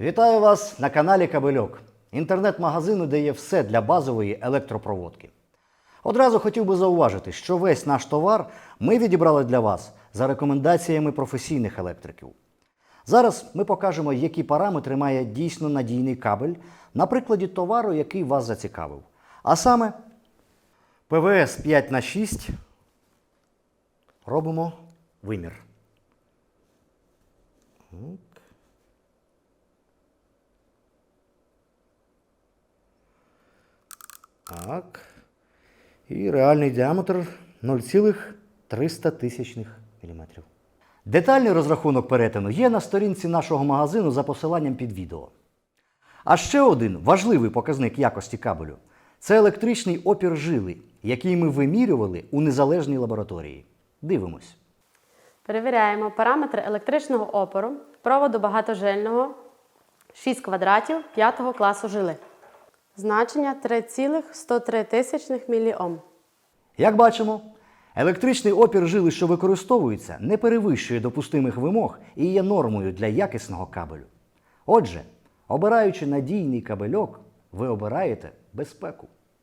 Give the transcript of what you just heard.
Вітаю вас на каналі Кабельок, інтернет-магазину, де є все для базової електропроводки. Одразу хотів би зауважити, що весь наш товар ми відібрали для вас за рекомендаціями професійних електриків. Зараз ми покажемо, які параметри має дійсно надійний кабель на прикладі товару, який вас зацікавив. А саме ПВС 5 х 6 робимо вимір. Так. І реальний діаметр 0,300 тисячних міліметрів. Детальний розрахунок перетину є на сторінці нашого магазину за посиланням під відео. А ще один важливий показник якості кабелю це електричний опір жили, який ми вимірювали у незалежній лабораторії. Дивимось. Перевіряємо параметри електричного опору проводу багатожильного 6 квадратів 5 класу жили. Значення 3,103 тисячних міліом. Як бачимо, електричний опір жили, що використовується, не перевищує допустимих вимог і є нормою для якісного кабелю. Отже, обираючи надійний кабельок, ви обираєте безпеку.